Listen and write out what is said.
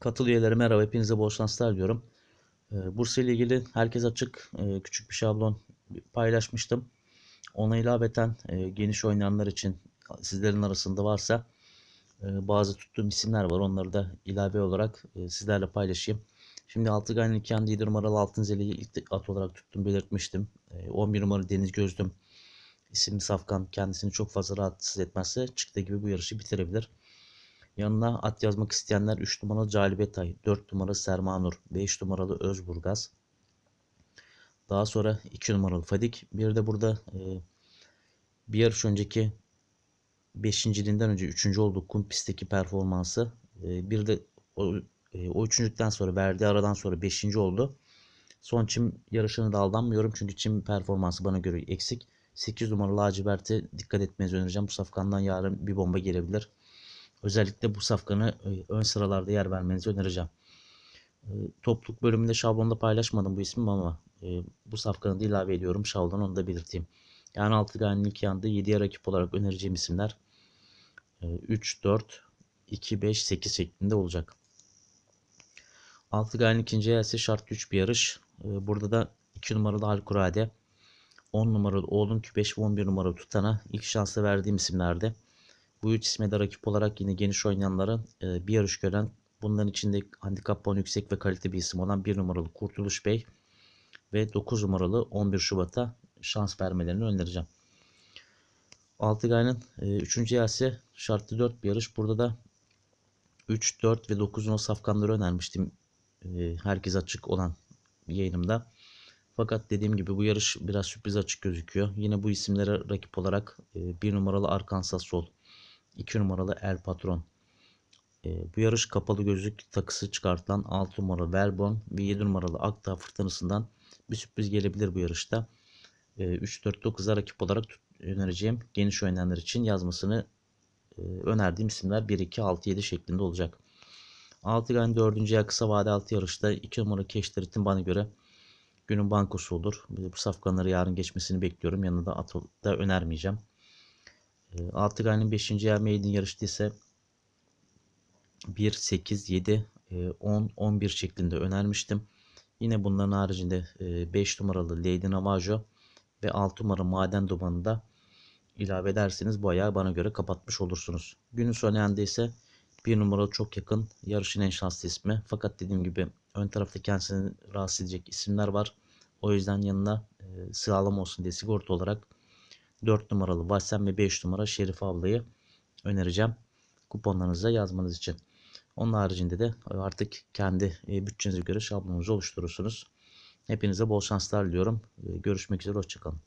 Katıl üyeleri merhaba. Hepinize bol şanslar diliyorum. Ee, Bursa ile ilgili herkes açık e, küçük bir şablon paylaşmıştım. Ona ilaveten e, geniş oynayanlar için sizlerin arasında varsa e, bazı tuttuğum isimler var. Onları da ilave olarak sizlerle paylaşayım. Şimdi Altıgay'ın yandı 7 numaralı Altın Zeli'yi ilk at olarak tuttum belirtmiştim. E, 11 numaralı Deniz Gözlüm isimli safkan kendisini çok fazla rahatsız etmezse çıktığı gibi bu yarışı bitirebilir. Yanına at yazmak isteyenler 3 numaralı Calibetay, 4 numaralı Sermanur, 5 numaralı Özburgaz. Daha sonra 2 numaralı Fadik. Bir de burada e, bir yarış önceki 5. linden önce 3. olduğu kum pistteki performansı. E, bir de o, e, o üçüncülükten sonra verdiği aradan sonra 5. oldu. Son çim yarışını da aldanmıyorum çünkü çim performansı bana göre eksik. 8 numaralı lacivert'e dikkat etmenizi önereceğim. Bu safkandan yarın bir bomba gelebilir. Özellikle bu safkanı e, ön sıralarda yer vermenizi önereceğim. E, topluluk bölümünde şablonda paylaşmadım bu ismi ama e, bu safkanı da ilave ediyorum. Şablon onu da belirteyim. Yani 6 gayenin ilk yanında 7'ye rakip olarak önereceğim isimler 3, 4, 2, 5, 8 şeklinde olacak. 6 gayenin ikinci ise şart güç bir yarış. Burada da 2 numaralı Halkurade, 10 numaralı Oğlun Küpeş ve 11 numaralı Tutana ilk şansı verdiğim isimlerde. Bu üç isme de rakip olarak yine geniş oynayanların e, bir yarış gören bunların içinde handikap puanı yüksek ve kalite bir isim olan 1 numaralı Kurtuluş Bey ve 9 numaralı 11 Şubat'a şans vermelerini önereceğim. Altıgay'ın 3. E, yersi şartlı 4 bir yarış. Burada da 3, 4 ve 9 numaralı safkanları önermiştim. E, herkes açık olan yayınımda. Fakat dediğim gibi bu yarış biraz sürpriz açık gözüküyor. Yine bu isimlere rakip olarak 1 numaralı Arkansas Sol, 2 numaralı El Patron. E, bu yarış kapalı gözlük takısı çıkartılan 6 numaralı Verbon ve 7 numaralı Akdağ fırtınasından bir sürpriz gelebilir bu yarışta. E, 3-4-9'a rakip olarak önereceğim geniş oynayanlar için yazmasını e, önerdiğim isimler 1-2-6-7 şeklinde olacak. 6 yani 4. ya kısa vade 6 yarışta 2 numaralı Keşterit'in bana göre günün bankosu olur. Bu safkanları yarın geçmesini bekliyorum. Yanında at da önermeyeceğim. 6 gayenin 5. yer maiden yarıştı ise 1, 8, 7, 10, 11 şeklinde önermiştim. Yine bunların haricinde 5 numaralı Lady Navajo ve 6 numara Maden Dumanı da ilave ederseniz bu ayağı bana göre kapatmış olursunuz. Günün son ise 1 numaralı çok yakın yarışın en şanslı ismi. Fakat dediğim gibi ön tarafta kendisini rahatsız edecek isimler var. O yüzden yanına e, sağlam olsun diye sigorta olarak 4 numaralı Vassem ve 5 numara Şerif ablayı önereceğim. Kuponlarınıza yazmanız için. Onun haricinde de artık kendi e, bütçenize göre şablonunuzu oluşturursunuz. Hepinize bol şanslar diliyorum. E, görüşmek üzere. Hoşçakalın.